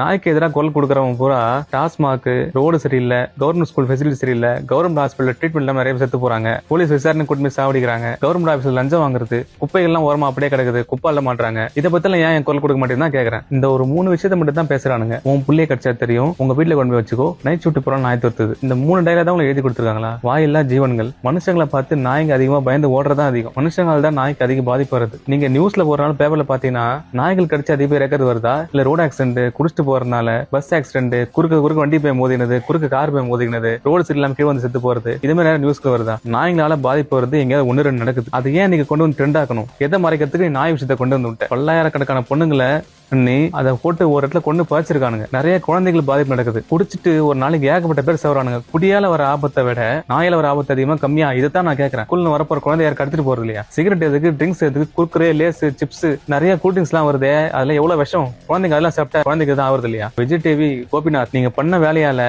நாய்க்கு எதிராக குரல் கொடுக்குறவங்க பூரா டாஸ்மாக் ரோடு சரியில்லை கவர்மெண்ட் ஸ்கூல் ஃபெசிலிட்டி சரியில்லை கவர்மெண்ட் ஹாஸ்பிட்டல் ட்ரீட்மெண்ட் இல்லாமல் நிறைய செத்து போறாங்க. போலீஸ் விசாரணை கூட்டி போய் சாவடிக்கிறாங்க. கவர்மெண்ட் ஆஃபீஸில் லஞ்சம் வாங்குறது குப்பைகள்லாம் ஓரமா அப்படியே கிடக்குது குப்பை மாட்டுறாங்க. இதை பத்திலாம் ஏன் என் குரல் கொடுக்க மாட்டேன்னு தான் கேக்குறேன். இந்த ஒரு மூணு விஷயத்தை மட்டும் தான் பேசுறானுங்க. உன் புள்ளைய கிடைச்சா தெரியும் உங்க வீட்டில் கொண்டு போய் வச்சுக்கோ. நைட் சுட்டு போறோம் நாய் தொத்துது இந்த மூணு டைலாக் தான் உங்களுக்கு எழுதி கொடுத்துருக்காங்களா? வாயில்லா ஜீவன்கள். மனுஷங்களை பார்த்து நாய்ங்க அதிகமா பயந்து ஓடுறதா அதிகம். மனுஷங்களால் தான் நாய்க்கு அதிக பாதிப்பு வருது. நீங்க நியூஸ்ல போறனால நாள் பேப்பர்ல பாத்தீங்கன்னா நாய்கள் கடிச்சு அதிக பேர் ரெக்கார்டு வருதா? இல்ல ரோடு ஆக்சிடென்ட் குடிச்சிட்டு போறதுனால பஸ் ஆக்சிடென்ட் குறுக்கு குறுக்கு வண்டி போய் மோதினது குறுக்கு கார் போய் மோதினது ரோடு சரியில்லாம கீழே வந்து செத்து போறது இது மாதிரி நியூஸ் நியூஸ்ல வருதா? நாய்ங்களால பாதிப்பு வருது எங்கேயாவது ஒன்று ரெண்டு நடக்குது. அது ஏன் நீங்க கொண்டு வந்து ட்ரெண்ட் ஆக்கணும்? எதை மறைக்கிறதுக்கு நாய் விஷயத்தை கொண்டு வந்து விட்டேன் பல்லாயிரக்கணக்கான பொண்ணுங்களை பண்ணி அதை போட்டு ஒரு இடத்துல கொண்டு பறிச்சிருக்கானுங்க நிறைய குழந்தைகள் பாதிப்பு நடக்குது. குடிச்சிட்டு ஒரு நாளைக்கு ஏகப்பட்ட பேர் சவறானுங்க. குடியால வர ஆபத்தை விட நாயில வர ஆபத்து அதிகமா கம்மியா இதைத்தான் நான் கேட்கறேன் குள்ள வரப்போற குழந்தை யாரும் கடத்திட்டு போறது இல்லையா? சிகரெட் எதுக்கு ட்ரிங்க்ஸ் எதுக்கு குர்குரே லேஸ் சிப்ஸ் நிறைய கூல் ட்ரிங்க்ஸ் எல்லாம் வருதே. அதுல எவ்வளவு விஷம்? குழந்தைங்க அதெல்லாம் சாப்பிட்டா குழந்தைக்கு தான் ஆகுறது இல்லையா? விஜய் டிவி கோபிநாத் நீங்க பண்ண வேலையால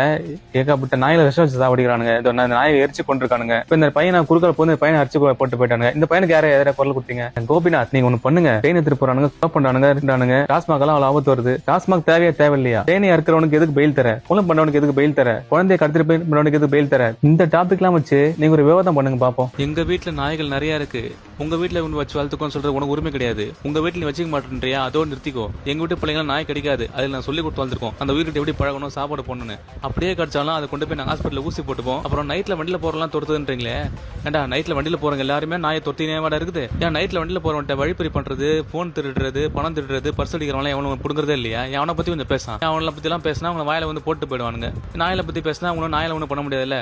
ஏகப்பட்ட நாயில விஷம் வச்சு சாப்பிடுறானுங்க நாயை எரிச்சு கொண்டிருக்கானுங்க இப்ப இந்த பையனை குறுக்கல போது பையனை அரிச்சு போட்டு போயிட்டானுங்க. இந்த பையனுக்கு யாரும் எதிராக குரல் கொடுத்தீங்க? கோபிநாத் நீங்க ஒண்ணு பண்ணுங்க. ட்ரெயின் எடுத்துட்டு போறானுங்க ஸ்டாப் பண்றானுங்க இருந்தானுங்க டாஸ்மாக் எல்லாம் அவ்வளவு ஆபத்து வருது. டாஸ்மாக் தேவையா தேவையில்லையா? தேனி அறுக்கிறவனுக்கு எதுக்கு பெயில் தர? கொலை பண்ணவனுக்கு எதுக்கு பெயில் தர? குழந்தைய கடத்திட்டு போய் பண்ணவனுக்கு எதுக்கு பெயில் தர? இந்த டாபிக் எல்லாம் வச்சு நீங்க ஒரு விவாதம் பண்ணுங்க பாப்போம். எங்க வீட்டுல நாய்கள் நிறைய இருக்கு. உங்க வீட்டுல ஒன்று வச்சு வளர்த்துக்கோன்னு சொல்றது உனக்கு உரிமை கிடையாது. உங்க வீட்டுல வச்சுக்க மாட்டேன்றியா? அதோட நிறுத்திக்கோ. எங்க வீட்டு பிள்ளைங்க நாய் கிடைக்காது. அதில் நான் சொல்லி கொடுத்து வளர்த்துருக்கோம். அந்த உயிர்கிட்ட எப்படி பழகணும் சாப்பாடு போடணும்னு. அப்படியே கிடைச்சாலும் அதை கொண்டு போய் நாங்கள் ஹாஸ்பிட்டல் ஊசி போட்டுப்போம். அப்புறம் நைட்ல வண்டியில போறலாம் தொடுத்துன்றீங்களே ஏண்டா நைட்ல வண்டியில போறவங்க எல்லாருமே நாயை தொத்தினே வாடா இருக்குது? ஏன் நைட்ல வண்டியில போறவன்ட்ட வழிப்பறி பண்றது போன் திருடுறது பணம் திருடுறது பர்ஸ் அடிக்கிறவங்க எவனும் பிடுங்குறதே இல்லையா? அவனை பத்தி கொஞ்சம் பேசான் அவனை பத்தி எல்லாம் பேசினா அவங்க வாயில வந்து போட்டு போயிடுவானுங்க. நாயில பத்தி பேசினா அவங்களும் நாயில ஒன்றும் பண்ண முடியாதுல்ல?